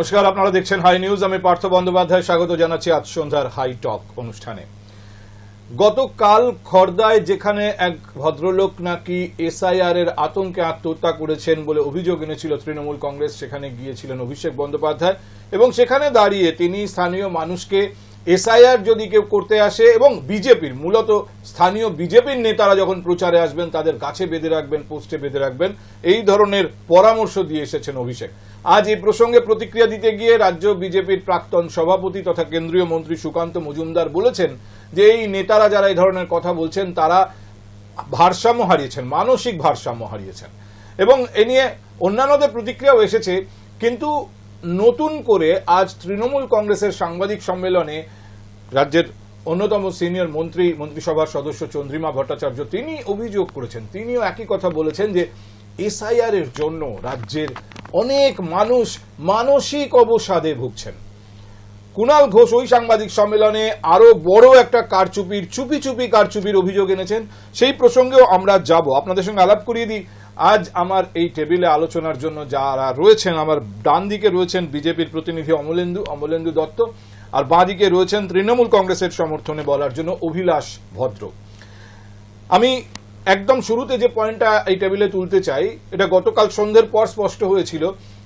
নমস্কার, আপনারা দেখছেন হাই নিউজ আমি পার্থ বন্দ্যোপাধ্যায়, স্বাগত জানাচ্ছি আজ সন্ধ্যার হাই টক অনুষ্ঠানে। গতকাল খর্দায় যেখানে এক ভদ্রলোক নাকি এসআইআর এর আতঙ্কে আত্মহত্যা করেছেন বলে অভিযোগ এনেছিল তৃণমূল কংগ্রেস, সেখানে গিয়েছিলেন অভিষেক বন্দ্যোপাধ্যায়। এবং সেখানে দাঁড়িয়ে তিনি স্থানীয় মানুষকে এসআইআর যদি কেউ করতে আসে এবং বিজেপির, মূলত স্থানীয় বিজেপির নেতারা যখন প্রচারে আসবেন, তাদের গাছে বেঁধে রাখবেন, পোস্টে বেঁধে রাখবেন, এই ধরনের পরামর্শ দিয়ে এসেছেন অভিষেক। আজ এই প্রসঙ্গে প্রতিক্রিয়া দিতে গিয়ে রাজ্য বিজেপির প্রাক্তন সভাপতি তথা কেন্দ্রীয় মন্ত্রী সুকান্ত মজুমদার বলেছেন যে এই নেতারা যারা এই ধরনের কথা বলছেন, তারা ভারসাম্য হারিয়েছেন, মানসিক ভারসাম্য হারিয়েছেন। এবং এ নিয়ে অন্যান্যদের প্রতিক্রিয়াও এসেছে, কিন্তু নতুন করে আজ তৃণমূল কংগ্রেসের সাংবাদিক সম্মেলনে রাজ্যের অন্যতম সিনিয়র মন্ত্রী, মন্ত্রিসভার সদস্য চন্দ্রিমা ভট্টাচার্য, তিনি অভিযোগ করেছেন, তিনিও একই কথা বলেছেন যে এসআইআর এর জন্য রাজ্যের অনেক মানুষ মানসিক অবসাদে ভুগছেন। কুণাল ঘোষ ওই সাংবাদিক সম্মেলনে আরও বড় একটা কারচুপির, চুপি চুপি কারচুপির অভিযোগ এনেছেন। সেই প্রসঙ্গেও আমরা যাব। আপনাদের সঙ্গে আলাপ করিয়ে দিই। আজ আমার এই টেবিলে আলোচনার জন্য যারা রয়েছেন, আমার ডান দিকে রয়েছেন বিজেপির প্রতিনিধি অমলেন্দু অমলেন্দু দত্ত, আর বাঁ দিকে রয়েছেন তৃণমূল কংগ্রেসের সমর্থনে বলার জন্য অভিলাষ ভদ্র। আমি একদম শুরুতে যে পয়েন্টটা এই টেবিলে তুলতে চাই, এটা গতকাল সন্ধ্যের পর স্পষ্ট হয়েছিল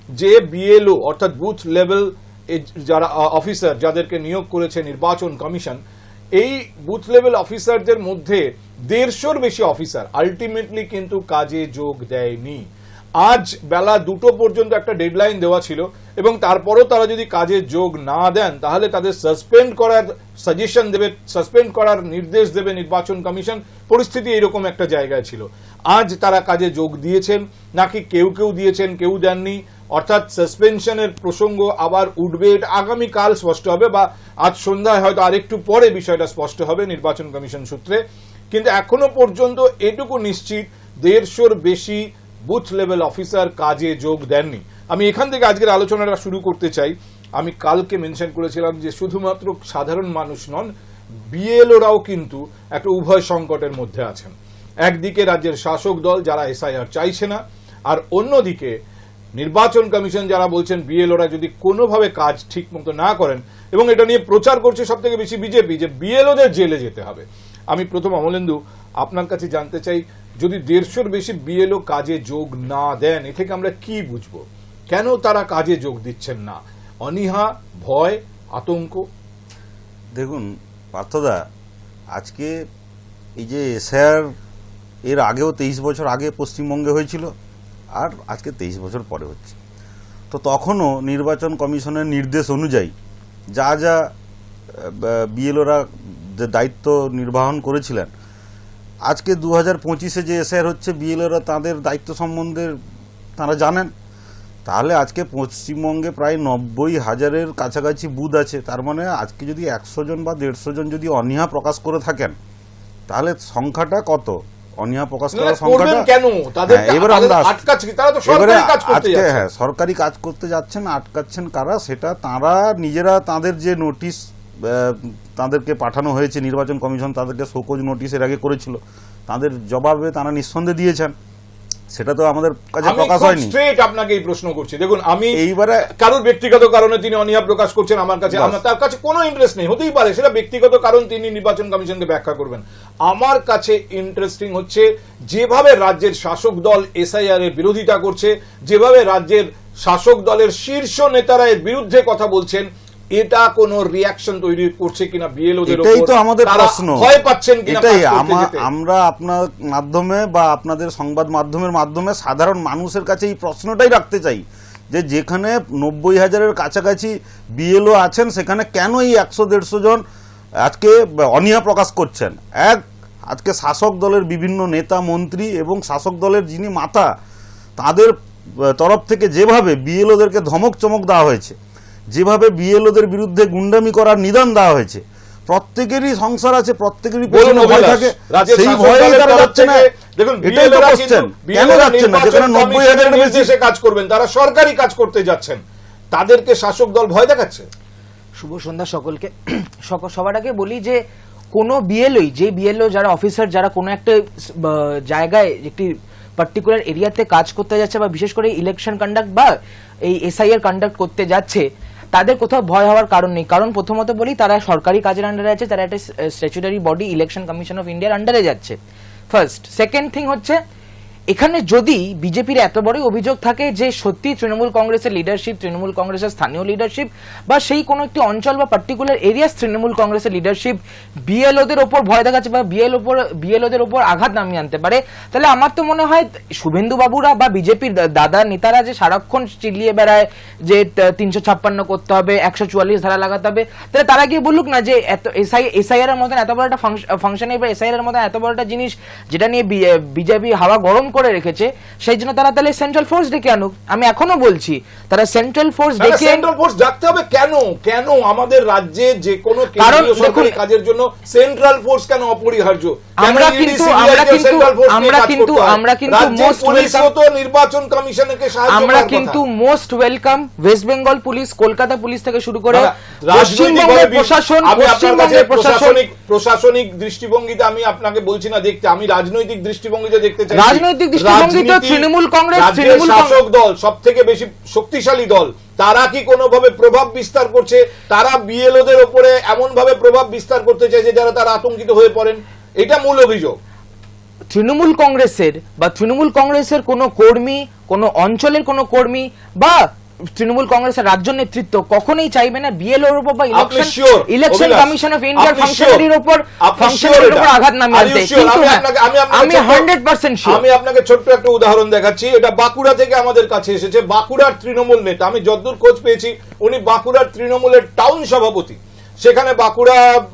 যে বিএলও অর্থাৎ বুথ লেভেল যারা অফিসার যাদেরকে নিয়োগ করেছে নির্বাচন কমিশন এই বুথ লেভেল অফিসারদের মধ্যে দেড়শোর বেশি অফিসার আলটিমেটলি কিন্তু কাজে যোগ দেয়নি। আজ বেলা দুটো পর্যন্ত একটা ডেডলাইন দেওয়া ছিল এবং তারপরও তারা যদি কাজে যোগ না দেন, তাহলে তাদের সাসপেন্ড করার সাজেশন দেবে সাসপেন্ড করার নির্দেশ দেবে নির্বাচন কমিশন। পরিস্থিতি এরকম একটা জায়গায় ছিল। আজ তারা কাজে যোগ দিয়েছেন, নাকি কেউ কেউ দিয়েছেন, কেউ দেননি। অর্থাৎ সাসপেনশনের প্রসঙ্গ আবার উঠবে, এটা আগামীকাল স্পষ্ট হবে বা আজ সন্ধ্যায় হয়তো আরেকটু পরে বিষয়টা স্পষ্ট হবে নির্বাচন কমিশন সূত্রে। কিন্তু এখনও পর্যন্ত এটুকু নিশ্চিত, দেড়শোর বেশি বুথ লেভেল অফিসার কাজে যোগ দেননি। আমি এখান থেকে আজকের আলোচনাটা শুরু করতে চাই। আমি কালকে মেনশন করেছিলাম যে শুধুমাত্র সাধারণ মানুষ নন, বিএলওরাও কিন্তু একটা উভয় সংকটের মধ্যে আছেন। একদিকে রাজ্যের শাসক দল, যারা এসআইআর চাইছে না, আর অন্যদিকে নির্বাচন কমিশন যারা বলছেন, বিএলওরা যদি কোনোভাবে কাজ ঠিক মতো না করেন, এবং এটা নিয়ে প্রচার করছে সব থেকে বেশি বিজেপি, যে বিএলওদের জেলে যেতে হবে। আমি প্রথম অমলেন্দু, আপনার কাছে জানতে চাই, যদি দেড়শোর বেশি বিএলও কাজে যোগ না দেন, এ থেকে আমরা কি বুঝব? কেন তারা কাজে যোগ দিচ্ছেন না? অনীহা, ভয়, আতঙ্ক? দেখুন, পার্থদা, আজকে এই যে এসআর এর আগেও তেইশ বছর আগে পশ্চিমবঙ্গে হয়েছিল আর আজকে তেইশ বছর পরে হচ্ছে। তো তখনও নির্বাচন কমিশনের নির্দেশ অনুযায়ী যা যা বিএলওরা যে দায়িত্ব নির্বাহন করেছিলেন, আজকে দু হাজার পঁচিশে যে এসআর হচ্ছে, বিএলওরা তাদের দায়িত্ব সম্বন্ধে তারা জানেন। তাহলে আজকে পশ্চিমবঙ্গে প্রায় নব্বই হাজারের কাছাকাছি বুথ আছে। তার মানে আজকে যদি একশো জন বা দেড়শো জন যদি অনীহা প্রকাশ করে থাকেন, তাহলে সংখ্যাটা কত? অনীহা প্রকাশ করার সংখ্যাটা কেন? তাদের হ্যাঁ, এবার আমরা আটকাচ্ছে। তারা তো সরকারি কাজ করতে যাচ্ছে। হ্যাঁ সরকারি কাজ করতে যাচ্ছেন আটকাচ্ছেন কারা সেটা তারা নিজেরা তাদের যে নোটিশ তাদেরকে পাঠানো হয়েছে নির্বাচন কমিশন তাদেরকে শোকজ নোটিশ এর আগে করেছিল তাদের জবাবে তারা নিঃসন্দেহে দিয়েছেন। সেটা তো আমাদের কাছে প্রকাশ হয়নি। স্ট্রেট আপনাকে এই প্রশ্ন করছি। দেখুন আমি এইবারে কারোর ব্যক্তিগত কারণে তিনি অনীহা প্রকাশ করছেন আমার কাছে আমার তার কাছে কোনো ইন্টারেস্ট নেই হতেই পারে সেটা ব্যক্তিগত কারণ তিনি নির্বাচন কমিশনকে ব্যাখ্যা করবেন। আমার কাছে ইন্টারেস্টিং হচ্ছে যেভাবে রাজ্যের শাসক দল এসআইআর এর বিরোধিতা করছে যেভাবে রাজ্যের শাসক দলের শীর্ষ নেতারা এর বিরুদ্ধে কথা বলছেন এটা কোন রিয়াকশন তৈরি করছে কিনা বিএলওদের এটাই তো আমাদের প্রশ্ন। ভয় পাচ্ছেন কিনা এটাই? আমরা আপনার মাধ্যমে বা আপনাদের সংবাদ মাধ্যমের মাধ্যমে সাধারণ মানুষের কাছে এই প্রশ্নটাই রাখতে চাই যে যেখানে নব্বই হাজারের কাছাকাছি বিএলও আছেন সেখানে কেন এই একশো দেড়শো জন আজকে অনীহা প্রকাশ করছেন? এক আজকে শাসক দলের বিভিন্ন নেতা মন্ত্রী এবং শাসক দলের যিনি মাথা তাদের তরফ থেকে যেভাবে বিএলওদেরকে ধমক চমক দেওয়া হয়েছে যেভাবে বিএলওদের বিরুদ্ধে গুন্ডামি করার নিদান দেওয়া হয়েছে প্রত্যেকেরই সংসার আছে প্রত্যেকেরই পেছনে ভয় থাকে সেই তারা যাচ্ছে না। দেখুন এটাই তো কোশ্চেন কেন BLO না? যেখানে নব্বই হাজারের বেশি নির্দেশে কাজ করবেন তারা সরকারি কাজ করতে যাচ্ছেন। তাদেরকে শাসক দল ভয় দেখাচ্ছে? শুভ সন্ধ্যা সকলকে। সবার আগে বলি যে কোনো বিএলওই যে বিএলও যারা অফিসার যারা কোনো একটা জায়গায় একটি পার্টিকুলার এরিয়াতে কাজ করতে যাচ্ছে বা বিশেষ করে ইলেকশন কন্ডাক্ট বা এই এসআইআর কন্ডাক্ট করতে যাচ্ছে তাদের কোথাও ভয় হওয়ার কারণ নেই। কারণ প্রথমত বলি, তারা সরকারি কাজের আন্ডারে আছে, তারা একটা statutory body election commission of ইন্ডিয়ার আন্ডারে যাচ্ছে। ফার্স্ট সেকেন্ড থিং হচ্ছে এখানে যদি বিজেপির এত বড় অভিযোগ থাকে যে সত্যি তৃণমূল কংগ্রেসের লিডারশিপ তৃণমূল কংগ্রেসের স্থানীয় লিডারশিপ বা সেই কোনো একটি অঞ্চল বা পার্টিকুলার এরিয়াস তৃণমূল কংগ্রেসের লিডারশিপ বিএলওদের ওপর ভয় দেখাচ্ছে বা বিএল ওপর বিএলওদের ওপর আঘাত নামিয়ে আনতে পারে, তাহলে আমার তো মনে হয় শুভেন্দু বাবুরা বা বিজেপির দাদা নেতারা যে সারাক্ষণ চিল্লিয়ে বেড়ায় যে তিনশো ছাপ্পান্ন করতে হবে, একশো চুয়াল্লিশ ধারা লাগাতে হবে, তাহলে তারা গিয়ে বলুক না যে এত এসআই এসআইআর এর মতন এত বড় একটা ফাংশনে বা এসআইআর এর মতন এত বড় একটা জিনিস, যেটা নিয়ে বিজেপি হাওয়া গরম করে রেখেছে সেই জন্য তারা তাহলে সেন্ট্রাল ফোর্স ডেকে আনুক। আমি এখনও বলছি তারা সেন্ট্রাল ফোর্স ডেকে সেন্ট্রাল ফোর্স ডাকতে হবে কেন? কেন আমাদের রাজ্যে যে কোনো কারণ কেন্দ্রীয় সরকারি কাজের জন্য সেন্ট্রাল ফোর্স কেন অপরিহার্য? আমরা কিন্তু- আমরা কিন্তু- আমরা কিন্তু- আমরা কিন্তু পুলিশও welcome- তো নির্বাচন কমিশনকে সাহায্য আমরা কিন্তু most welcome West Bengal police Kolkata police থেকে শুরু করে পশ্চিমবঙ্গের প্রশাসন পশ্চিমবঙ্গের প্রশাসনিক প্রশাসনিক দৃষ্টিভঙ্গিতে আমি আপনাকে বলছি না দেখতে আমি রাজনৈতিক দৃষ্টিভঙ্গিতে দেখতে চাই রাজনৈতিক দৃষ্টিভঙ্গিতে তৃণমূল কংগ্রেস, তৃণমূল শাসক দল সব থেকে বেশি শক্তিশালী দল তারা কি কোনোভাবে প্রভাব বিস্তার করছে? তারা বিএলওদের ওপরে এমন ভাবে প্রভাব বিস্তার করতে চাইছে যারা তারা আতঙ্কিত হয়ে পড়েন? এটা মূল অভিযোগ। তৃণমূল কংগ্রেসের বা তৃণমূল কংগ্রেসের কোনো কর্মী কোনো অঞ্চলের কোনো কর্মী বা তৃণমূল কংগ্রেসের রাজ্য নেতৃত্ব কখনোই চাইবে না বিএলওর উপর বা ইলেকশন ইলেকশন কমিশন অফ ইন্ডিয়ার ফাংশনারির উপর ফাংশনারির উপর আঘাত নামিয়ে আনতে কিন্তু আমি হ্যাঁ, আপনাকে- আমি আপনাকে আমি ছোট্ট- হান্ড্রেড পার্সেন্ট শিওর আমি আপনাকে ছোট্ট একটা উদাহরণ দেখাচ্ছি। এটা বাঁকুড়া থেকে আমাদের কাছে এসেছে। বাঁকুড়ার তৃণমূল নেতা আমি যতদূর খোঁজ পেয়েছি উনি বাঁকুড়ার তৃণমূলের টাউন সভাপতি। সেখানে বাঁকুড়া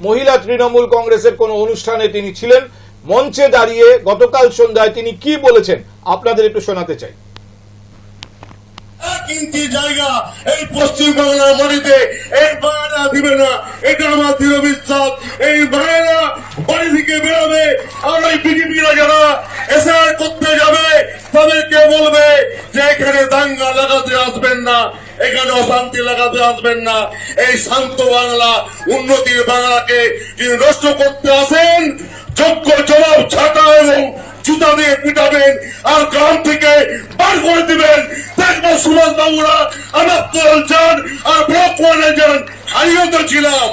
মহিলা তৃণমূল কংগ্রেসের কোন অনুষ্ঠানে তিনি ছিলেন। মঞ্চে দাঁড়িয়ে গতকাল সন্ধ্যায় তিনি কি বলেছেন আপনাদের একটু শোনাতে চাই। ইঞ্চি জায়গা এই পশ্চিম বাংলার মাটিতে। এই বায়না দিবে না এটা আমার দৃঢ় বিশ্বাস এই বায়না বাড়ি থেকে বেরোবে, আর ওই বিজেপিরা যারা এসআর করতে যাবে। তাদেরকে বলবে যে এখানে দাঙ্গা লাগাতে আসবেন না? এখানে অশান্তি লাগাতে আসবেন না। এই শান্ত বাংলা উন্নতির বাংলাকে যিনি নষ্ট করতে আসেন, যোগ্য জবাব ছাতা এবং জুতা দিয়ে পিটাবেন আর গ্রাম থেকে বার করে দিবেন। দেখব সুভাষ বাবুরা আমার দল যান আর ব্লক ওয়ানে যান। হারিয়ে তো ছিলাম।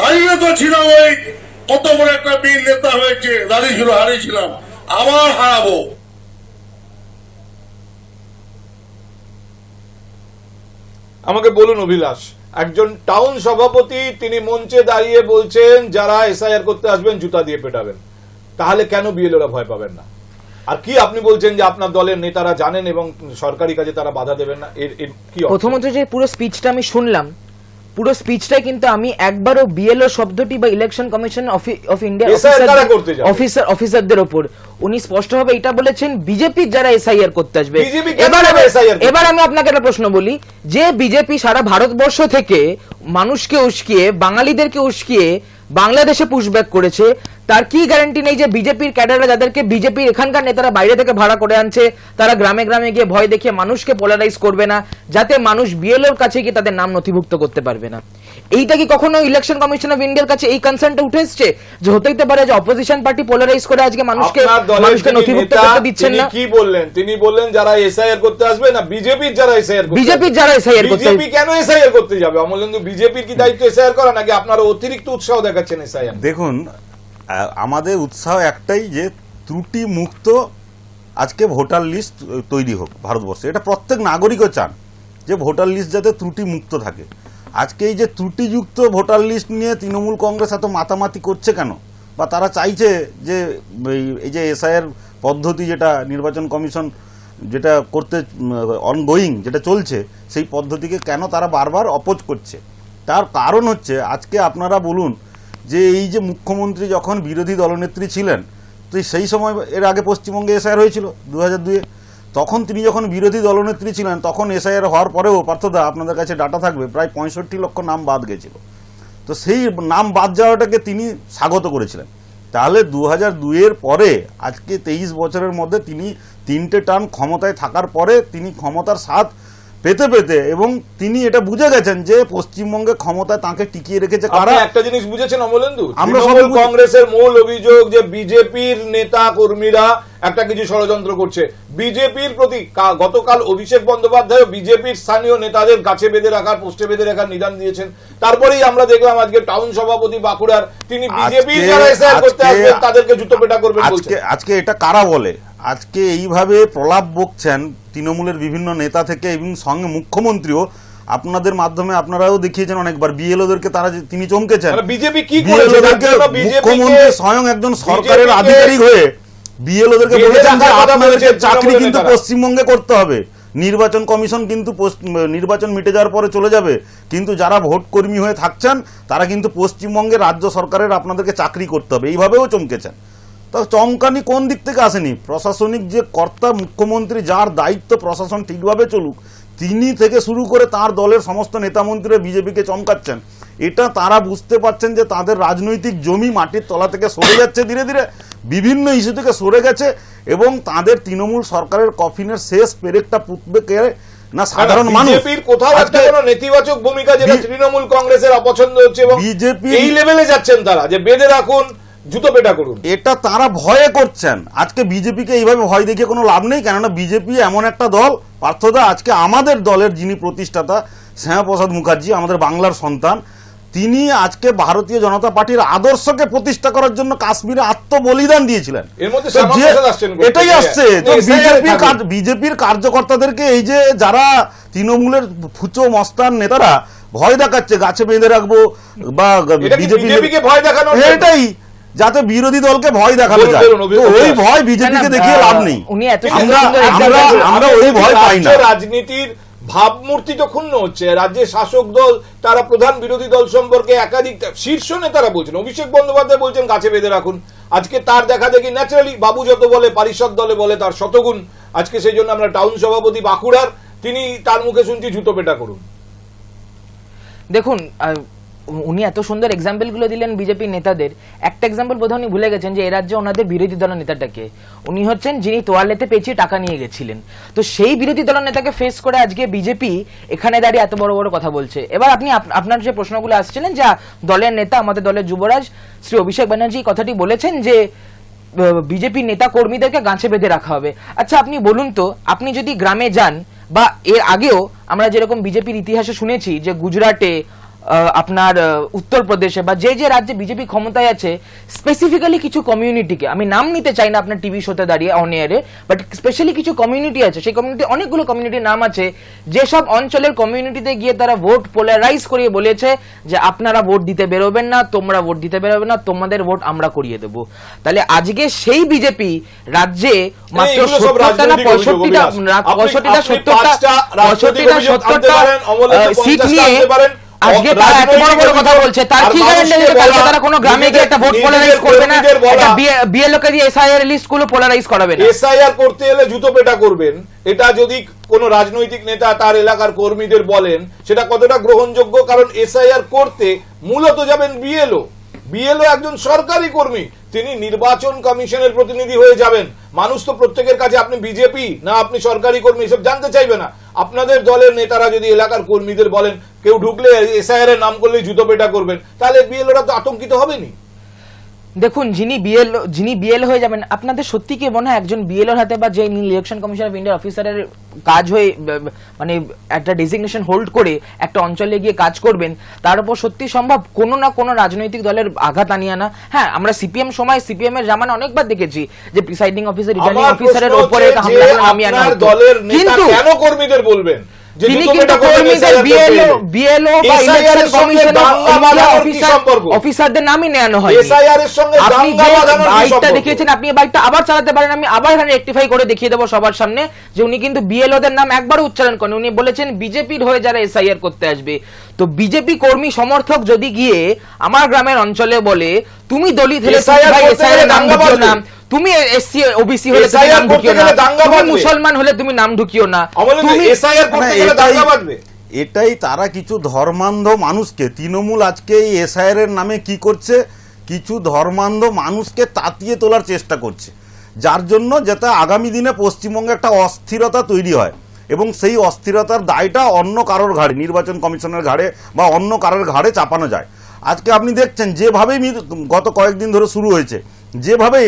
হারিয়ে তো ছিলাম ওই কত বড় একটা বীর নেতা হয়েছে দাঁড়িয়েছিল হারিয়েছিলাম। আবার হারাবো। আমাকে বলুন অভিলাষ। একজন টাউন সভাপতি, তিনি মঞ্চে দাঁড়িয়ে বলছেন, যারা এসআইআর করতে আসবেন, জুতা দিয়ে পেটাবেন। তাহলে কেন বিএলওরা ভয় পাবেন না? আর কি আপনি বলছেন যে আপনার দলের নেতারা জানেন এবং সরকারি কাজে তারা বাধা দেবেন না? এর কি? প্রথমত যে পুরো স্পিচটা আমি শুনলাম পুরো স্পিচটাই কিন্তু আমি একবারও বিএলও শব্দটি বা election commission of India? Officer অফিসারদের ওপর উনি স্পষ্টভাবে এটা বলেছেন বিজেপি যারা এসআইআর করতে আসবে এবার? এবার আমি আপনাকে একটা প্রশ্ন বলি যে বিজেপি সারা ভারতবর্ষ থেকে মানুষকে উস্কিয়ে বাঙালিদেরকে উস্কিয়ে বাংলাদেশে পুশব্যাক করেছে তার কি গ্যারান্টি নেই যে বিজেপির ক্যাডাররা যাদেরকে বিজেপির এখানকার নেতারা বাইরে থেকে ভাড়া করে আনছে তারা গ্রামে গ্রামে গিয়ে ভয় দেখিয়ে মানুষকে পোলারাইজ করবে না যাতে মানুষ বিএলওর কাছে গিয়ে তাদের নাম নথিভুক্ত করতে পারবে না। এইটা কি কখনো ইলেকশন কমিশন অফ ইন্ডিয়ার কাছে এই কনসার্নটা উঠে এসছে? যে হতেই পারে যে অপোজিশন পার্টি পোলারাইজ করে আজকে মানুষকে মানুষকে নথিভুক্ত করতে দিচ্ছেন না। কি বললেন? তিনি বললেন যারা এসআইআর করতে আসবে না বিজেপির যারা এসআইআর বিজেপির যারা SIR করতে বিজেপি কেন এসআইআর করতে যাবে? অমলেন্দু বিজেপির কি দায়িত্ব এসআইআর করা? নাকি আপনারা অতিরিক্ত উৎসাহ দেখাচ্ছেন এসআইআর দেখুন আমাদের উৎসাহ একটাই যে ত্রুটি মুক্ত আজকে ভোটার লিস্ট তৈরি হোক ভারতবর্ষে। এটা প্রত্যেক নাগরিকও চান যে ভোটার লিস্ট যাতে ত্রুটি মুক্ত থাকে। আজকে এই যে ত্রুটিযুক্ত ভোটার লিস্ট নিয়ে তৃণমূল কংগ্রেস এত মাতামাতি করছে কেন? বা তারা চাইছে যে এই- যে এসআইয়ের পদ্ধতি যেটা নির্বাচন কমিশন যেটা করতে অনগোয়িং যেটা চলছে, সেই পদ্ধতিকে কেন তারা বারবার অপোজ করছে? তার কারণ হচ্ছে আজকে আপনারা বলুন যে এই যে মুখ্যমন্ত্রী যখন বিরোধী দলনেত্রী ছিলেন, তো সেই সময় এর আগে পশ্চিমবঙ্গে এসআইআর হয়েছিল দু হাজার দুয়ে। তখন তিনি যখন বিরোধী দলনেত্রী ছিলেন, তখন এসআইআর হওয়ার পরেও, পার্থদা, আপনাদের কাছে ডাটা থাকবে, প্রায় পঁয়ষট্টি লক্ষ নাম বাদ গেছিল। তো সেই নাম বাদ যাওয়াটাকে তিনি স্বাগত করেছিলেন। তাহলে দু হাজার দুইয়ের পরে, আজকে তেইশ বছরের মধ্যে তিনি তিনটে টার্ম ক্ষমতায় থাকার পরে তিনি ক্ষমতার স্বাদ পেতে পেতে এবং তিনি এটা বুঝে গেছেন যে পশ্চিমবঙ্গে ক্ষমতায় তাকে টিকিয়ে রেখেছে কারা? একটা জিনিস বুঝেছেন অমলেন্দু? আমরা সবাই কংগ্রেসের মূল অভিযোগ যে বিজেপির নেতা কর্মীরা একটা কিছু ষড়যন্ত্র করছে। বিজেপির প্রতি গতকাল অভিষেক বন্দ্যোপাধ্যায় বিজেপির স্থানীয় নেতাদের কাছে বেঁধে রাখার পোস্টে বেঁধে রাখার নিদান দিয়েছেন। তারপরেই আমরা দেখলাম আজকে টাউন সভাপতি বাঁকুড়ার তিনি বিজেপির আজকে- যারা এসআইআর করতে আসবেন তাদেরকে জুতো পেটা করবেন আজকে এটা কারা বলে? আজকে এইভাবে প্রলাপ বকছেন তৃণমূলের বিভিন্ন নেতা থেকে এবং সঙ্গে মুখ্যমন্ত্রীও। আপনাদের মাধ্যমে আপনারাও দেখিয়েছেন অনেকবার বিএলওদেরকে তারা তিনি চমকেছেন। বিজেপি কি মুখ্যমন্ত্রী স্বয়ং একজন সরকারের আধিকারিক হয়ে বিএলওদেরকে বলেছেন যে আপনাদেরকে চাকরি কিন্তু পশ্চিমবঙ্গে করতে হবে। নির্বাচন কমিশন কিন্তু নির্বাচন মিটে যাওয়ার পরে চলে যাবে। কিন্তু যারা ভোট কর্মী হয়ে থাকছেন তারা কিন্তু পশ্চিমবঙ্গে রাজ্য সরকারের আপনাদেরকে চাকরি করতে হবে। এইভাবেও চমকেছেন। তো চমকানি কোন দিক থেকে আসেনি? প্রশাসনিক যে কর্তা মুখ্যমন্ত্রী যার দায়িত্ব প্রশাসন ঠিকভাবে চলুক তিনি থেকে শুরু করে তার দলের সমস্ত নেতামন্ত্রীরা বিজেপিকে চমকাচ্ছেন। এটা তারা বুঝতে পারছেন যে তাদের রাজনৈতিক জমি মাটির তলা থেকে সরে যাচ্ছে ধীরে ধীরে বিভিন্ন ইস্যু থেকে সরে গেছে এবং তাদের তৃণমূল সরকারের কফিনের শেষ পেরেকটা পুতবে কে না সাধারণ মানুষ? কোথাও একটা কোনো নেতিবাচক ভূমিকা যেটা তৃণমূল কংগ্রেসের অপছন্দ হচ্ছে এবং বিজেপি এই লেভেলে যাচ্ছেন তারা যে বেঁধে রাখুন জুতো পেটা করুন। এটা তারা ভয়ে করছেন। আজকে বিজেপিকে এইভাবে ভয় দেখিয়ে কোনো লাভ নেই কেননা বিজেপি এমন একটা দল। পার্থদা আজকে আমাদের দলের যিনি প্রতিষ্ঠাতা শ্যামাপ্রসাদ মুখার্জি আমাদের বাংলার সন্তান তিনি আজকে ভারতীয় জনতা পার্টির আদর্শকে প্রতিষ্ঠা করার জন্য কাশ্মীরে আত্মবলিদান দিয়েছিলেন। এটাই আসছে বিজেপির কার্যকর্তাদেরকে এই যে যারা তৃণমূলের ফুচো মস্তান নেতারা ভয় দেখাচ্ছে গাছে বেঁধে রাখব বা বিজেপি বিজেপিকে ভয় দেখানো এটাই যাতে বিরোধী দলকে ভয় দেখানো যায়। তো ওই ভয় বিজেপিকে দেখিয়ে লাভ নেই। উনি এত আমরা সুন্দর সুন্দর আমরা ওই ভয় পাই না। রাজনীতির ভাবমূর্তি তো ক্ষুণ্ণ হচ্ছে। রাজ্যের শাসক দল তারা প্রধান বিরোধী দল সম্পর্কে একাধিক শীর্ষ নেতারা বলছেন। অভিষেক বন্দ্যোপাধ্যায় বলছেন গাছে বেঁধে রাখুন। আজকে তার দেখা দেখি ন্যাচারালি বাবু যত বলে পারিষদ দলে বলে তার শতগুণ। আজকে সেই জন্য আমরা টাউন সভাপতি বাঁকুড়ার তিনি তার মুখে শুনছি জুতো পেটা করুন। দেখুন উনি এত সুন্দর এক্সাম্পলগুলো দিলেন বিজেপির নেতাদের। একটা এক্সাম্পল বোধহয় উনি ভুলে গেছেন যে এ রাজ্যে ওনাদের বিরোধী দলের নেতাটাকে। উনি হচ্ছেন যিনি তোয়ালেতে পেঁচিয়ে টাকা নিয়ে গেছিলেন। তো সেই বিরোধী দলের নেতাকে ফেস করে আজকে বিজেপি এখানে দাঁড়িয়ে এত বড় বড় কথা বলছে। এবার আপনি আপনার যে প্রশ্নগুলো আসছিলেন যা দলের নেতা, আমাদের দলের যুবরাজ, শ্রী অভিষেক ব্যানার্জি কথাটি বলেছেন যে বিজেপি নেতা কর্মীদেরকে গাছে বেঁধে রাখা হবে। আচ্ছা আপনি বলুন তো, আপনি যদি গ্রামে যান বা এর আগেও আমরা যেরকম বিজেপির ইতিহাসে শুনেছি যে, গুজরাটে আপনার উত্তরপ্রদেশে বা যে যে রাজ্যে বিজেপি ক্ষমতায় আছে স্পেসিফিক্যালি কিছু কমিউনিটিকে আমি নাম নিতে চাই না আপনার টিভি শোতে দাঁড়িয়ে অন এয়ারে বাট স্পেশালি কিছু কমিউনিটি আছে সেই কমিউনিটি অনেকগুলো কমিউনিটির নাম আছে যেসব অঞ্চলের কমিউনিটিতে গিয়ে তারা ভোট পোলারাইজ করিয়ে বলেছে যে আপনারা ভোট দিতে বেরোবেন না তোমরা ভোট দিতে বেরোবে না তোমাদের ভোট আমরা করিয়ে দেব তাহলে আজকে সেই বিজেপি রাজ্যে মাত্র সত্তরটা না পঁয়ষট্টিটা পঁয়ষট্টিটা সত্তরটা পঁয়ষট্টিটা সত্তরটা সিট নিয়ে। আজকে তারা এত বড় বড় কথা বলছে। তার কি গ্যারান্টি দিতে কালকে তারা কোনো গ্রামে গিয়ে একটা ভোট পোলারাইজ করবে না? এটা বিএলও কে দিয়ে এসআইআর লিস্টগুলো পোলারাইজ করাবে না। এসআইআর করতে এলে জুতো পেটা করবেন। এটা যদি কোন রাজনৈতিক নেতা তার এলাকার কর্মীদের বলেন সেটা কতটা গ্রহণযোগ্য? কারণ এসআইআর করতে মূলত যাবেন বিএলও বিএলও একজন সরকারি কর্মী, তিনি নির্বাচন কমিশনের প্রতিনিধি হয়ে যাবেন। মানুষ তো প্রত্যেকের কাছে আপনি বিজেপি, না আপনি সরকারি কর্মী, এসব জানতে চাইবে না। আপনাদের দলের নেতারা যদি এলাকার কর্মীদের বলেন, কেউ ঢুকলে এসআইআর এর নাম করলে জুতো পেটা করবেন, তাহলে বিএলওরা তো আতঙ্কিত হবেনি দেখুন যিনি বিএল যিনি বিএল হয়ে যাবেন আপনাদের সত্যি কি মনে হয় একজন বিএল হাতে বা যে ইলেকশন কমিশন অফ ইন্ডিয়া অফিসারের কাজ হয়ে মানে একটা ডেজিগনেশন হোল্ড করে একটা অঞ্চলে গিয়ে কাজ করবেন তার উপর সত্যি সম্ভব কোনো না কোনো রাজনৈতিক দলের আঘাত আনিয়ে আনা হ্যাঁ আমরা সিপিএম সময় সিপিএম এর জামানা অনেকবার দেখেছি যে প্রিসাইডিং অফিসার রিটার্নিং অফিসারের উপরে হামলা নামিয়ে আনা দলের নেতা কেন কর্মীদের বলবেন? BLO BLO? অফিসারদের নামই নেওয়ানো হয় SIR এর সঙ্গে আপনি যে বাইকটা দেখিয়েছেন আপনি বাইকটা আবার চালাতে পারেন আমি আবার এখানে রেকটিফাই করে দেখিয়ে দেবো সবার সামনে যে উনি কিন্তু বিএলওদের নাম একবার উচ্চারণ করেন। উনি বলেছেন বিজেপির হয়ে যারা এসআইআর করতে আসবে। তো বিজেপি কর্মী সমর্থক যদি গিয়ে আমার গ্রামের অঞ্চলে বলে তুমি দলিত হলে নাম তুমি এসসি ওবিসি হলে তুমি নাম ঢুকিও না। তুমি মুসলমান হলে তুমি নাম ঢুকিও না। তুমি এসআইআর করতে গেলে এটাই- দাঙ্গা বাঁধবে। এটাই তারা কিছু ধর্মান্ধ মানুষকে তৃণমূল আজকে এই এসআইআর এর নামে কি করছে? কিছু ধর্মান্ধ মানুষকে তাতিয়ে তোলার চেষ্টা করছে। যার জন্য যাতে আগামী দিনে পশ্চিমবঙ্গে একটা অস্থিরতা তৈরি হয় এবং সেই অস্থিরতার দায়টা অন্য কারোর ঘাড়ে নির্বাচন কমিশনের ঘাড়ে বা অন্য কারোর ঘাড়ে চাপানো যায়। আজকে আপনি দেখছেন, যেভাবেই গত কয়েকদিন ধরে শুরু হয়েছে যেভাবে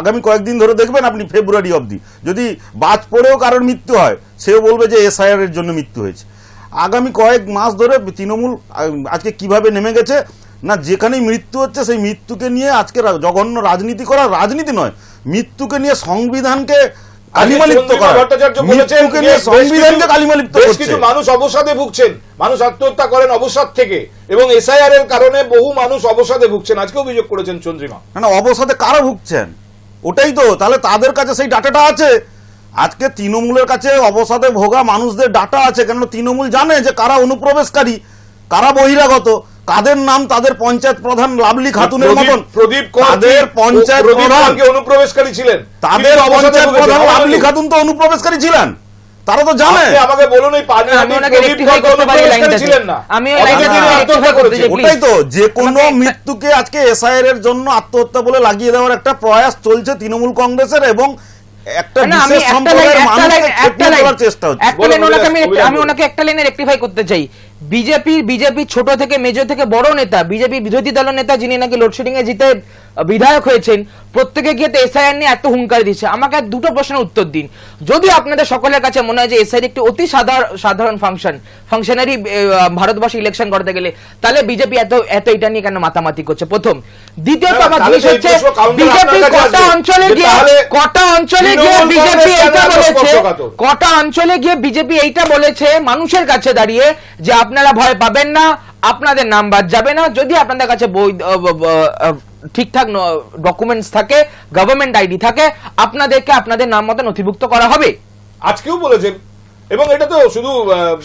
আগামী কয়েকদিন ধরে দেখবেন আপনি ফেব্রুয়ারি অবধি। যদি বাজ পড়েও কারোর মৃত্যু হয়, সেও বলবে যে এসআইআর এর জন্য মৃত্যু হয়েছে। আগামী কয়েক মাস ধরে তৃণমূল আজকে কীভাবে নেমে গেছে, না যেখানেই মৃত্যু হচ্ছে, সেই মৃত্যুকে নিয়ে আজকে জঘন্য রাজনীতি করা রাজনীতি নয়, মৃত্যুকে নিয়ে সংবিধানকে কালিমালিপ্ত করা ভট্টাচার্য বলেছেন মৃত্যুকে যে নিয়ে বেশ সংবিধানকে কালিমালিপ্ত বেশ কিছু মানুষ অবসাদে ভুগছেন। মানুষ আত্মহত্যা করেন অবসাদ থেকে। এবং এসআইআর এর কারণে বহু মানুষ অবসাদে ভুগছেন। আজকে অভিযোগ করেছেন চন্দ্রিমা। না না অবসাদে কারা ভুগছেন? ওটাই তো। তাহলে তাদের কাছে সেই ডাটাটা আছে। আজকে তৃণমূলের কাছে অবসাদে ভোগা মানুষদের ডাটা আছে। কেন তৃণমূল জানে যে কারা অনুপ্রবেশকারী কারা বহিরাগত। কাদের নাম তাদের পঞ্চায়েত প্রধান লাভলি খাতুনের মতন? প্রদীপ তাদের পঞ্চায়েত প্রধান অনুপ্রবেশকারী ছিলেন। তাদের পঞ্চায়েত প্রধান লাভলি খাতুন তো অনুপ্রবেশকারী ছিলেন। তারা তো জানে। আমাকে বলুন এই পানিহাটি আমি ওনাকে প্রদীপ করতে পারি অনুপ্রবেশকারী ছিলেন না? আমি ওই অথচ লাইনটাকে তিনি করতে ওটাই তো যে কোনো মৃত্যুকে আজকে এসআইআর এর জন্য আত্মহত্যা বলে লাগিয়ে দেওয়ার একটা প্রয়াস চলছে তৃণমূল কংগ্রেসের এবং একটা বিশেষ সম্প্রদায়ের মানুষকে চেষ্টা হচ্ছে। একটা লাইন ওনাকে আমি আমি ওনাকে একটা লাইনে রেকটিফাই করতে চাই। বিজেপি বিজেপি ছোট থেকে মেজর থেকে বড় নেতা বিজেপি বিরোধী দল নেতা যিনি নাকি লোডশেডিং এ জিতে বিধায়ক হয়েছেন প্রত্যেকে গিয়ে তো এসআইআর নিয়ে এত হুঙ্কার দিচ্ছে। আমাকে দুটো প্রশ্নের উত্তর দিন। যদি আপনাদের সকলের কাছে মনে হয় যে এসআইআর একটি অতি সাধারণ ফাংশন ফাংশনারি ভারতবর্ষে ইলেকশন করতে গেলে তাহলে বিজেপি এত এত এটা নিয়ে কেন মাতামাতি করছে? প্রথম দ্বিতীয়ত আমার জিনিস হচ্ছে বিজেপি কটা অঞ্চলে গিয়ে কটা অঞ্চলে গিয়ে বিজেপি এইটা বলেছে কটা অঞ্চলে গিয়ে বিজেপি এইটা বলেছে মানুষের কাছে দাঁড়িয়ে যে আপনারা ভয় পাবেন না আপনাদের নাম বাদ যাবে না। যদি আপনাদের কাছে বই ঠিকঠাক ডকুমেন্টস থাকে গভর্নমেন্ট আইডি থাকে আপনাদেরকে আপনাদের নাম মতো নথিভুক্ত করা হবে। আজকেও বলেছেন। এবং এটা তো শুধু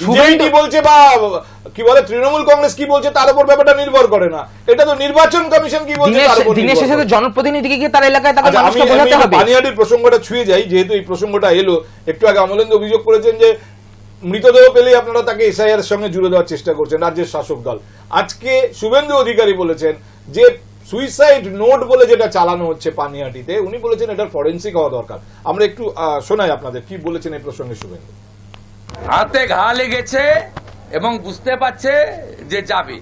বিজেপি বলছে বা কি বলে তৃণমূল কংগ্রেস কি বলছে তার উপর ব্যাপারটা নির্ভর করে না। এটা তো নির্বাচন কমিশন কি বলছে তার উপর দিনের শেষে তো। জনপ্রতিনিধিকে গিয়ে তার এলাকায় তাকে আচ্ছা, মানুষকে বোঝাতে হবে। পানিহাটির প্রসঙ্গটা ছুঁয়ে যাই যেহেতু এই প্রসঙ্গটা এলো একটু আগে অমলেন্দু অভিযোগ করেছেন যে মৃতদেহ পেলেই আপনারা তাকে এসআইআর সঙ্গে জুড়ে দেওয়ার চেষ্টা করছেন রাজ্যের শাসক দল। আজকে শুভেন্দু অধিকারী বলেছেন যে সুইসাইড নোট বলে যেটা চালানো হচ্ছে পানিহাটিতে, উনি বলেছেন এটার ফরেন্সিক হওয়া দরকার। আমরা একটু শোনাই আপনাদের কি বলেছেন এই প্রসঙ্গে শুভেন্দু। হাতে ঘা লেগেছে এবং বুঝতে পারছে যে যাবে।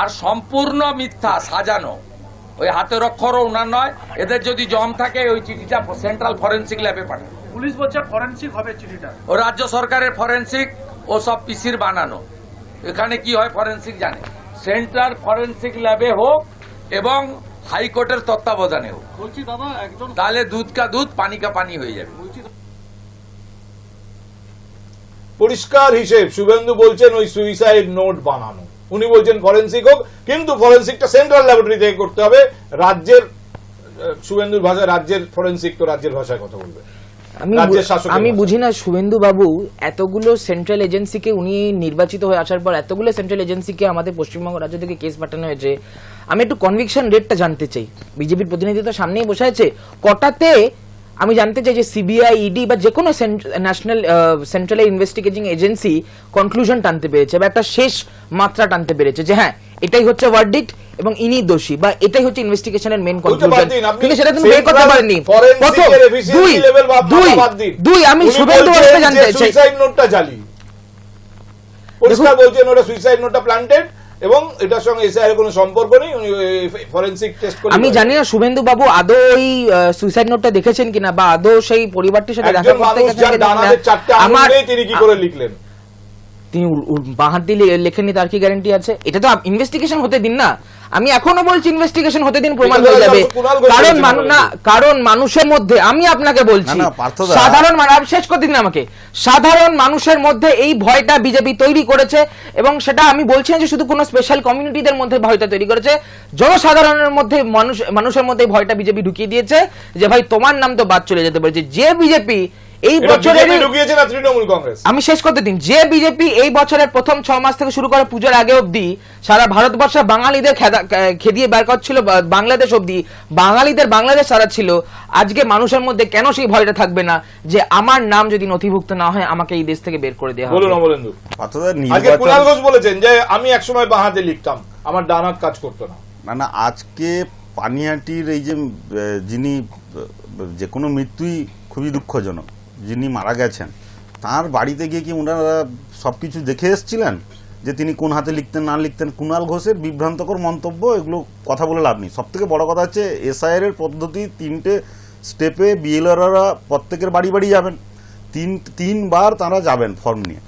আর সম্পূর্ণ মিথ্যা, সাজানো। ওই হাতের অক্ষরও ওনার নয়, এদের যদি জম থাকে, ওই চিঠিটা সেন্ট্রাল ফরেন্সিক ল্যাবে পাঠাবে। পুলিশ বলছে ফরেন্সিক হবে চিঠিটা। ও রাজ্য সরকারের ফরেন্সিক ও সব পিসির বানানো। এখানে কি হয় ফরেন্সিক জানে। সেন্ট্রাল ফরেন্সিক ল্যাবে হোক এবং হাইকোর্টের তত্ত্বাবধানে হোক। বলছি দাদা একজন তাহলে দুধ কা দুধ পানি কা পানি হয়ে যাবে। পরিষ্কার হিসেব শুভেন্দু বলছেন ওই সুইসাইড নোট বানানো। উনি বলছেন ফরেন্সিক হোক কিন্তু ফরেন্সিকটা সেন্ট্রাল ল্যাবরেটরি থেকে করতে হবে। রাজ্যের শুভেন্দুর ভাষায় রাজ্যের ফরেন্সিক তো রাজ্যের ভাষায় কথা বলবে। আমি বুঝি না শুভেন্দু বাবু এতগুলো সেন্ট্রাল এজেন্সিকে উনি নির্বাচিত হয়ে আসার পর এতগুলো সেন্ট্রাল এজেন্সিকে আমাদের পশ্চিমবঙ্গ রাজ্য থেকে কেস পাঠানো হয়েছে। আমি একটু কনভিকশন রেটটা জানতে চাই। বিজেপির প্রতিনিধি তো সামনেই বসে আছে। কটাতে আমি জানতে চাই যে সিবিআই ইডি বা যে কোনো national central investigating agency conclusion টানতে পেরেছে বা একটা শেষ মাত্রা টানতে পেরেছে যে হ্যাঁ এটাই হচ্ছে ভার্ডিক্ট এবং ইনি দোষী বা এটাই হচ্ছে ইনভেস্টিগেশনের মেন কনক্লুশন কিন্তু সেটা তুমি বের করতে পারেননি। প্রথম দুই দুই দুই আমি শুভেন্দু বলছেন জানতে চাই সুইসাইড নোটটা জালি। পরিষ্কার বলছেন ওটা সুইসাইড নোটটা প্ল্যান্টেড এবং এটার সঙ্গে এসআইআর কোনো সম্পর্ক নেই উনি ফরেন্সিক টেস্ট করে আমি জানি না শুভেন্দু বাবু আদৌ ওই সুইসাইড নোটটা দেখেছেন কিনা বা আদৌ সেই পরিবারটির সাথে দেখা করতে গেছেন কিনা আমার তিনি কি করে লিখলেন? তিনি উ- উ- বাঁ হাত দিয়ে লেখেননি তার কি গ্যারান্টি আছে? এটা তো ইনভেস্টিগেশন হতে দিন না। আমি এখনও বলছি ইনভেস্টিগেশন হতে দিন প্রমাণ হয়ে যাবে। কারণ মানু- বলে। না কারণ মানুষের মধ্যে আমি আপনাকে বলছি। সাধারণ মানুষ শেষ করে দিন আমাকে। সাধারণ মানুষের মধ্যে এই ভয়টা বিজেপি তৈরি করেছে এবং সেটা আমি বলছি না যে শুধু কোনো স্পেশাল কমিউনিটিদের মধ্যে ভয়টা তৈরি করেছে। জনসাধারণের মধ্যে মানুষ মানুষের মধ্যে ভয়টা বিজেপি ঢুকিয়ে দিয়েছে যে ভাই তোমার নাম তো বাদ চলে যেতে পারে। যে বিজেপি এই এটা বছরের ঢুকিয়েছে না তৃণমূল কংগ্রেস? আমি শেষ করতে দিন। যে বিজেপি এই বছরের প্রথম ছ মাস থেকে শুরু করে পুজোর আগে অবধি সারা ভারতবর্ষে বাঙালিদের খেদিয়ে বের করছিল বাংলাদেশ অবধি। বাঙালিদের বাংলাদেশ সারা ছিল আজকে মানুষের মধ্যে কেন সেই ভয়টা থাকবে না? যে আমার নাম যদি নথিভুক্ত না হয় আমাকে এই দেশ থেকে বের করে দেওয়া বলুন হবে। অমলেন্দু। পার্থদা আজকে কুণাল ঘোষ বলেছেন যে আমি একসময় বাঁ হাতে লিখতাম। আমার ডান হাত কাজ করতো না। না না আজকে পানিহাটির এই যে যিনি যে কোনো মৃত্যুই খুবই দুঃখজনক। যিনি মারা গেছেন, তার বাড়িতে গিয়ে কি ওনারা সব কিছু দেখে এসছিলেন? যে তিনি কোন হাতে লিখতেন, না লিখতেন? কুণাল ঘোষের বিভ্রান্তকর মন্তব্য, এগুলো কথা বলে লাভ নেই। সব থেকে বড় কথা হচ্ছে, এসআইআর এর পদ্ধতি তিনটে স্টেপে বিএলআররা প্রত্যেকের বাড়ি বাড়ি যাবেন। তিন, তিনবার তারা যাবেন ফর্ম নিয়ে।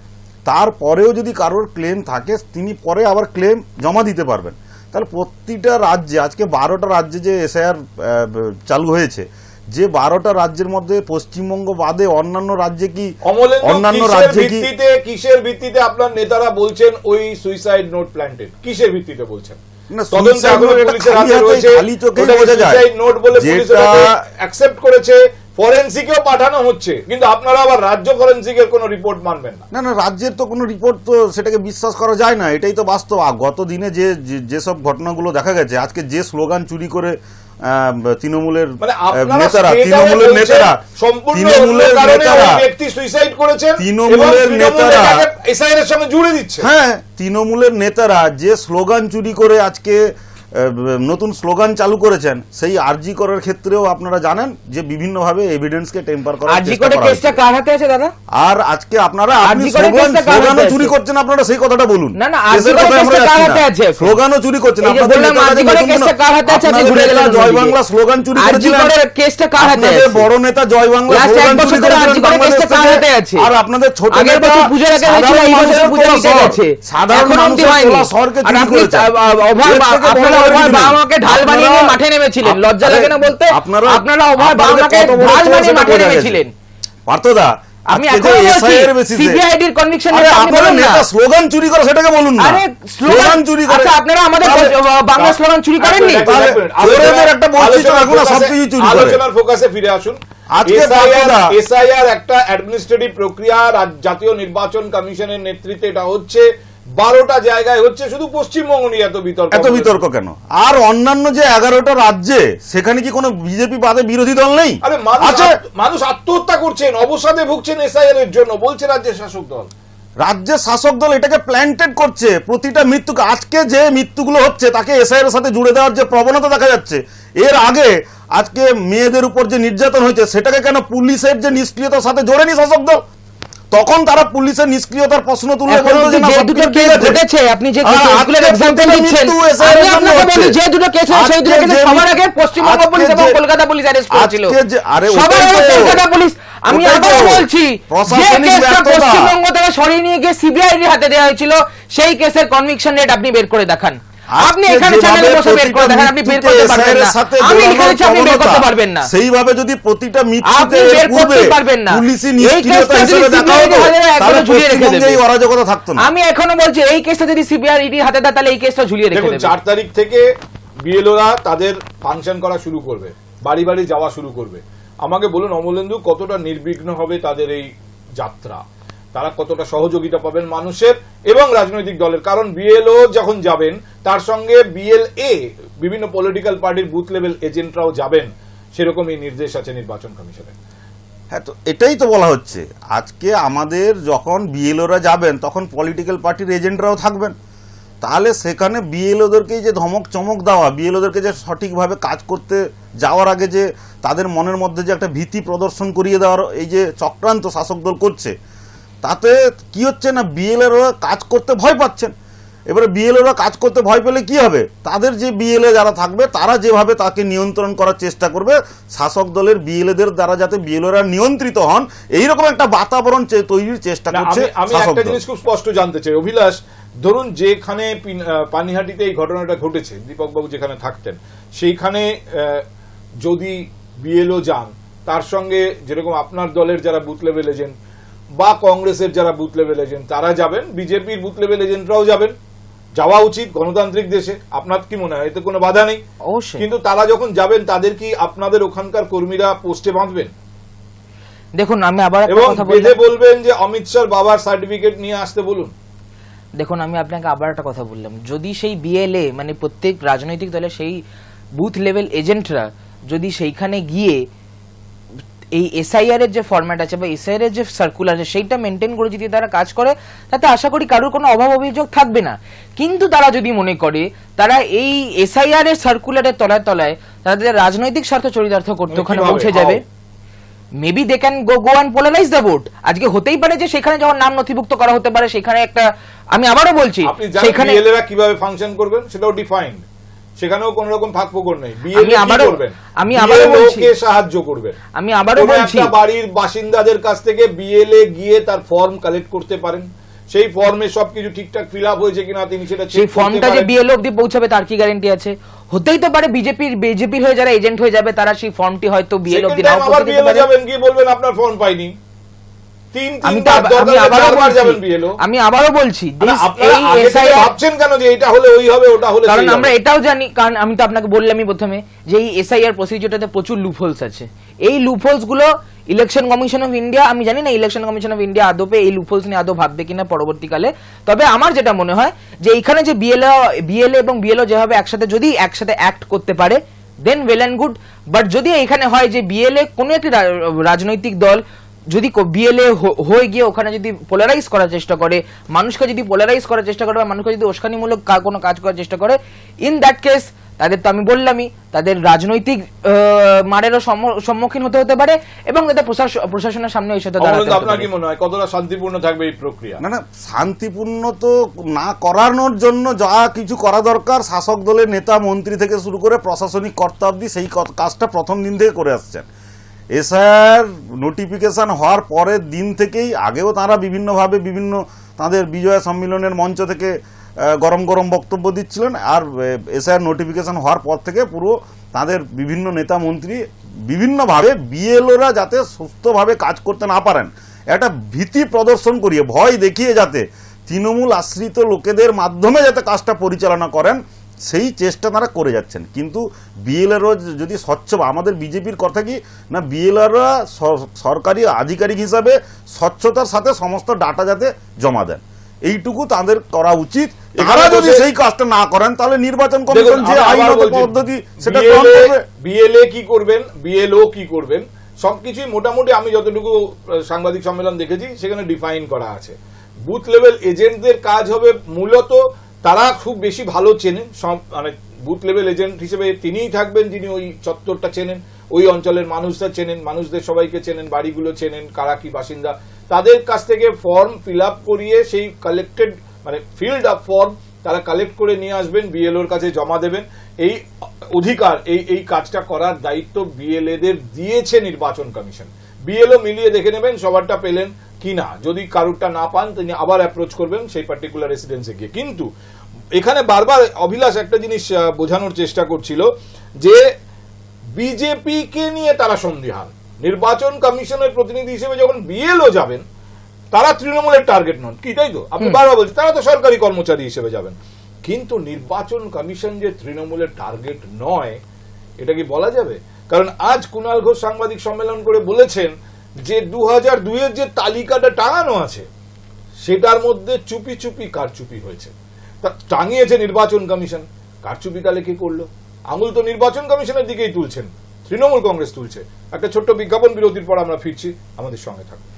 তারপরেও যদি কারোর ক্লেম থাকে, তিনি পরে আবার ক্লেম জমা দিতে পারবেন। তাহলে প্রতিটা রাজ্যে, আজকে বারোটা রাজ্যে যে এসআইআর চালু হয়েছে যে বারোটা রাজ্যের মধ্যে পশ্চিমবঙ্গ বাদে অন্যান্য রাজ্যে কি অন্যান্য রাজ্যে কি ভিত্তিতে কিসের ভিত্তিতে আপনার নেতারা বলছেন ওই সুইসাইড নোট প্ল্যান্টেড কিসের ভিত্তিতে বলছেন? না, তদন্ত suicide এখনও note এটা পুলিশের খালি হাতে হাতে- রয়েছে। খালি চোখেই ওটাকে বোঝা যায়। suicide নোট বলে পুলিশ যেটা- ওটাকে অ্যাকসেপ্ট করেছে। ফরেনসিকেও পাঠানো হচ্ছে। কিন্তু আপনারা আবার রাজ্য ফরেনসিকের কোনো রিপোর্ট মানবেন না। না না রাজ্যের তো কোনো রিপোর্ট তো সেটাকে বিশ্বাস করা যায় না। এটাই তো বাস্তব। আর গত দিনে যে যেসব ঘটনাগুলো দেখা গেছে আজকে যে স্লোগান চুরি করে তৃণমূলের নেতারা তৃণমূলের নেতারা তৃণমূলের নেতারা ব্যক্তি সুইসাইড করেছেন তৃণমূলের নেতারা- এসআইএর সঙ্গে জুড়ে দিচ্ছে। হ্যাঁ তৃণমূলের নেতারা যে স্লোগান চুরি করে আজকে নতুন স্লোগান চালু করেছেন সেই আরজি করার ক্ষেত্রেও আপনারা জানেন যে বিভিন্নভাবে এভিডেন্সকে টেম্পার করার আরজি চেষ্টা করে কেসটা কার হাতে আছে দাদা আর আজকে আপনারা আপনি আরজি করে স্লোগান কার স্লোগানও চুরি করছেন আপনারা সেই কথাটা বলুন না, না, আরজি কেসের করে কেসটা কার হাতে আছে? স্লোগানও চুরি করছেন আপনাদের বললাম, আরজি যে করে কেসটা কার হাতে আছে? আপনি ঘুরে গেলেন জয় বাংলা স্লোগান চুরি আরজি করেছিলেন করে কেসটা কার হাতে আছে? বড় নেতা জয় বাংলা স্লোগান চুরি করেছিলেন আরজি করে বাংলাদেশ কেসটা কার হাতে আছে? আর আপনাদের ছোট আগের বছর পুজোর আগে হয়েছিল, এই বছর পুজো তোলা গেছে। সাধারণ মানুষের। আর চুরি বড় আপনারা অভয় বাবা মাকে ঢাল বানিয়ে নিয়ে মাঠে নেমেছিলেন। লজ্জা লাগে না বলতে? আপনারা আপনারা অভয় বাবা মাকে ঢাল বানিয়ে মাঠে নেমেছিলেন। পার্থদা আমি এখনও বলছি SIR basis কনভিকশন আরে আপনারা নেতা স্লোগান চুরি করে সেটাকে বলুন না। আরে স্লোগান চুরি করে আচ্ছা আপনারা আমাদের বাংলা স্লোগান চুরি করেননি? এক মিনিট, তাহলে এক মিনিট, চোরেদের আলোচনার- একটা বৈশিষ্ট্য রাখুন না, সবকিছু চুরি করে। আলোচনার ফোকাসে ফিরে আসুন। আজকে এসআইআর একটা অ্যাডমিনিস্ট্রেটিভ প্রক্রিয়া জাতীয় নির্বাচন কমিশনের নেতৃত্বে এটা হচ্ছে। বারোটা জায়গায় হচ্ছে শুধু পশ্চিমবঙ্গ নিয়ে এত বিতর্ক এত বিতর্ক কেন? আর অন্যান্য যে এগারোটা রাজ্যে সেখানে কি কোনো বিজেপি বাদে বিরোধী দল নেই? আরে মানুষ মানুষ আত্মহত্যা করছেন অবসাদে ভুগছেন এসআইআর এর জন্য বলছে রাজ্যের শাসক দল। রাজ্যের শাসক দল এটাকে প্ল্যান্টেড করছে প্রতিটা মৃত্যুকে আজকে যে মৃত্যুগুলো হচ্ছে তাকে এসআইয়ের এর সাথে জুড়ে দেওয়ার যে প্রবণতা দেখা যাচ্ছে এর আগে আজকে মেয়েদের উপর যে নির্যাতন হয়েছে সেটাকে কেন পুলিশের যে নিষ্ক্রিয়তার সাথে জোড়েনি শাসক দল? তখন তারা পুলিশের নিষ্ক্রিয়তার প্রশ্ন তুলে বলতো যে না দুটো কেস আছে। ঘটেছে আপনি যে কেসগুলোর আজকে দিচ্ছেন মৃত্যু SIR এর আমি আপনাকে বলি যে দুটো কেস হয়েছে সেই দুটো কেসে সবার আগে পশ্চিমবঙ্গ পুলিশ এবং কলকাতা পুলিশ অ্যারেস্ট করেছিল আরে সবার আগে কলকাতা পুলিশ আমি আবার বলছি যে কেসটা। পশ্চিমবঙ্গ থেকে সরিয়ে নিয়ে গিয়ে সিবিআই হাতে দেওয়া হয়েছিল সেই কেসের কনভিকশন রেট আপনি বের করে দেখান আপনি এখানে চ্যানেলে বসে বের করে দেখেন আপনি বের করতে পারবেন না। আমি আপনি বের করতে পারবেন না। সেইভাবে যদি প্রতিটা মৃত্যুকে আপনি বের পূর্বে করতে পারবেন না। পুলিশি এই নিষ্ক্রিয়তা হিসেবে দেখা হতো তাহলে ঝুলিয়ে রেখে দেবে। এই অরাজকতা থাকতো না। আমি এখনও বলছি এই কেসটা যদি সিবিআই ইডি হাতে দেয় তাহলে এই কেসটা ঝুলিয়ে রেখে দেখুন দেবে। চার তারিখ থেকে বিএলওরা তাদের ফাংশন করা শুরু করবে বাড়ি বাড়ি যাওয়া শুরু করবে। আমাকে বলুন অমলেন্দু কতটা নির্বিঘ্ন হবে তাদের এই যাত্রা? তারা কতটা সহযোগিতা পাবেন মানুষের এবং রাজনৈতিক দলের। কারণ বিএলও যখন যাবেন, তার সঙ্গে বিএলএ বিভিন্ন পলিটিক্যাল পার্টির বুথ লেভেল এজেন্টরাও যাবেন। সেরকমই নির্দেশ আছে নির্বাচন কমিশনের। হ্যাঁ তো এটাই তো বলা হচ্ছে। আজকে আমাদের যখন বিএলওরা যাবেন, তখন পলিটিক্যাল পার্টির এজেন্টরাও থাকবেন। তাহলে সেখানে বিএলওদেরকেই যে ধমক চমক দেওয়া বিএলওদেরকে যে সঠিকভাবে কাজ করতে যাওয়ার আগে যে তাদের মনের মধ্যে যে একটা ভীতি প্রদর্শন করিয়ে দেওয়ার এই যে চক্রান্ত শাসক দল করছে তাতে কি হচ্ছে না বিএলএরা কাজ করতে ভয় পাচ্ছেন? এবারে বিএলওরা কাজ করতে ভয় পেলে কি হবে? তাদের যে বিএলএ যারা থাকবে তারা যেভাবে তাকে নিয়ন্ত্রণ করার চেষ্টা করবে শাসক দলের বিএলএদের দ্বারা যাতে বিএলওরা নিয়ন্ত্রিত হন এইরকম একটা বাতাবরণ তৈরির চেষ্টা করছে আমি একটা জিনিস খুব স্পষ্ট জানতে চাই। অভিলাষ ধরুন যেখানে পানিহাটিতে এই ঘটনাটা ঘটেছে দীপকবাবু যেখানে থাকতেন সেইখানে আহ, যদি বিএলও যান তার সঙ্গে যেরকম আপনার দলের যারা বুথ লেভেল এজেন্ট বা কংগ্রেসের যারা বুথ লেভেল এজেন্ট তারা যাবেন বিজেপির বুথ লেভেল এজেন্টরাও যাবেন। যাওয়া উচিত গণতান্ত্রিক দেশে আপনার কি মনে হয়? এতে কোনো বাধা নেই। কিন্তু তারা যখন যাবেন তাদের কি আপনাদের ওখানকার কর্মীরা পোস্টে বাঁধবেন? দেখুন আমি আবার কথা বলবেন যে অমিত শাহ বাবার সার্টিফিকেট নিয়ে আসতে বলুন। দেখুন আমি আপনাকে আবার একটা কথা বললাম। যদি সেই বিএলএ মানে প্রত্যেক রাজনৈতিক দলের সেই বুথ লেভেল এজেন্টরা যদি সেইখানে গিয়ে এই এসআইআর এর যে ফরম্যাট আছে বা এসআইআর এর যে সার্কুলার আছে সেইটা মেনটেন করে যদি তারা কাজ করে তাতে আশা করি কারোর কোনো অভাব অভিযোগ থাকবে না। কিন্তু তারা যদি মনে করে তারা এই এসআইআর এর সার্কুলারের তলায় তলায় তাদের রাজনৈতিক স্বার্থ চরিতার্থ করতে ওখানে পৌঁছে যাবে? Maybe they can go go and polarise the vote আজকে হতেই পারে যে সেখানে যখন নাম নথিভুক্ত করা হতে পারে সেখানে একটা আমি আবারও বলছি সেখানে কীভাবে ফাংশন করবেন? সেটাও ডিফাইন্ড সেখানেও কোন রকম ফাঁক ফোকর নেই বিএলএ করবেন? আমি আবারও বলছি। কে সাহায্য করবেন। আমি আবারও বলছি বাড়ির বাসিন্দাদের কাছ থেকে বিএলএ গিয়ে তার ফর্ম কালেক্ট করতে পারেন। সেই ফর্মে সবকিছু ঠিকঠাক ফিল আপ হয়েছে কিনা তিনি সেটা সেই ফর্মটা যে। বিএলও অব্দি পৌঁছাবে তার কি গ্যারান্টি আছে? হতেই তো পারে বিজেপির বিজেপির হয়ে যারা এজেন্ট হয়ে যাবে তারা সেই ফর্মটি হয়তো বিএলও অব্দি নাও আবার পৌঁছে যেতে BLO পারে। যাবেন গিয়ে বলবেন আপনার ফর্ম পাইনি। আমি আবারও বলছি। ভাবছেন কেন যে এটা হলে ওই হবে ওটা হলে কারণ আমরা এটাও জানি কারণ আমি তো আপনাকে বললামই প্রথমে যে এই এসআইআর প্রসিডিওরটাতে প্রচুর লুপহোলস আছে। এই লুপহোলসগুলো ইলেকশন কমিশন অফ ইন্ডিয়া আমি জানি না ইলেকশন কমিশন অফ ইন্ডিয়া আদপে এই লুপহোলস নিয়ে আদৌ ভাববে কিনা পরবর্তীকালে। তবে আমার যেটা মনে হয় যে এইখানে যে বিএলএ বিএলএ এবং বিএলও যেভাবে একসাথে যদি একসাথে অ্যাক্ট করতে পারে then well and good but যদি এখানে হয় যে বিএলএ কোনো একটি রাজনৈতিক দল যদি বিএলএ হয়ে গিয়ে ওখানে যদি পোলারাইজ করার চেষ্টা করে মানুষকে যদি পোলারাইজ করার চেষ্টা করে বা মানুষকে যদি উস্কানিমূলক কোনো কাজ করার চেষ্টা করে ইন দ্যাট কেস তাদের তো আমি বললামই তাদের রাজনৈতিক মারেরও সম্মুখীন হতে হতে পারে এবং তাদের প্রশাস- প্রশাসনের সামনে এই সাথে দাঁড়াতে অমরেন্দ্র, আপনার কি মনে হয়? কতটা শান্তিপূর্ণ থাকবে এই প্রক্রিয়া? না না শান্তিপূর্ণ তো না করানোর জন্য যা কিছু করা দরকার শাসক দলের নেতা মন্ত্রী থেকে শুরু করে প্রশাসনিক কর্তা অব্দি সেই কাজটা প্রথম দিন থেকে করে আসছেন। এসআর নোটিফিকেশান হওয়ার পরের দিন থেকেই আগেও তারা বিভিন্নভাবে বিভিন্ন তাদের বিজয়া সম্মেলনের মঞ্চ থেকে গরম গরম বক্তব্য দিচ্ছিলেন। আর এসআর নোটিফিকেশান হওয়ার পর থেকে পুরো তাদের বিভিন্ন নেতা মন্ত্রী বিভিন্নভাবে বিএলওরা যাতে সুস্থভাবে কাজ করতে না পারেন, একটা ভীতি প্রদর্শন করিয়ে, ভয় দেখিয়ে যাতে তৃণমূল আশ্রিত লোকেদের মাধ্যমে যাতে কাজটা পরিচালনা করেন সেই চেষ্টা তারা করে যাচ্ছেন। কিন্তু বিএলআরও যদি স্বচ্ছ আমাদের বিজেপির কথা কি? না বিএলআররা সরকারি আধিকারিক হিসাবে স্বচ্ছতার সাথে সমস্ত ডাটা যাতে জমা দেন। এইটুকু তাদের করা উচিত। তারা যদি সেই কাজটা না করেন তাহলে নির্বাচন কমিশন যে আইনত পদ্ধতি সেটা গ্রহণ করবে। বিএলএ কি করবেন? বিএলও কি করবেন? সবকিছুই মোটামুটি আমি যতটুকু সাংবাদিক সম্মেলন দেখেছি সেখানে ডিফাইন করা আছে। বুথ লেভেল এজেন্টদের কাজ হবে মূলত তারা খুব বেশি ভালো চেনেন মানে বুথ লেভেল এজেন্ট হিসেবে তিনিই থাকবেন যিনি ওই চত্বরটা চেনেন, ওই অঞ্চলের মানুষরা চেনেন, মানুষদের সবাইকে চেনেন, বাড়িগুলো চেনেন, কারা কি বাসিন্দা। তাদের কাছ থেকে ফর্ম ফিল করিয়ে সেই কালেক্টেড মানে ফিল্ড আপ ফর্ম তারা কালেক্ট করে নিয়ে আসবেন বিএলওর কাছে জমা দেবেন। এই অধিকার, এই এই কাজটা করার দায়িত্ব বিএলএদের দিয়েছে নির্বাচন কমিশন। বিএলও মিলিয়ে দেখে নেবেন, সবারটা পেলেন। কি না যদি কারুরটা না পান তিনি আবার অ্যাপ্রোচ করবেন সেই পার্টিকুলার রেসিডেন্সে গিয়ে। কিন্তু এখানে বারবার অভিলাষ একটা জিনিস বোঝানোর চেষ্টা করছিল যে বিজেপিকে নিয়ে তারা সন্দিহান। নির্বাচন কমিশনের প্রতিনিধি হিসেবে যখন বিএলও যাবেন তারা তৃণমূলের টার্গেট নন। কি তাই তো? আপনি বারবার বলছেন তারা তো সরকারি কর্মচারী হিসেবে যাবেন। কিন্তু নির্বাচন কমিশন যে তৃণমূলের টার্গেট নয় এটা কি বলা যাবে? কারণ আজ কুণাল ঘোষ সাংবাদিক সম্মেলন করে বলেছেন যে দু হাজার দুইয়ের যে তালিকাটা টাঙানো আছে, সেটার মধ্যে চুপি চুপি কারচুপি হয়েছে। তা টাঙিয়েছে নির্বাচন কমিশন। কারচুপি তাহলে কি করল? আঙুল তো নির্বাচন কমিশনের দিকেই তুলছেন। তৃণমূল কংগ্রেস তুলছে। একটা ছোট্ট বিজ্ঞাপন বিরতির পর আমরা ফিরছি। আমাদের সঙ্গে থাকুন।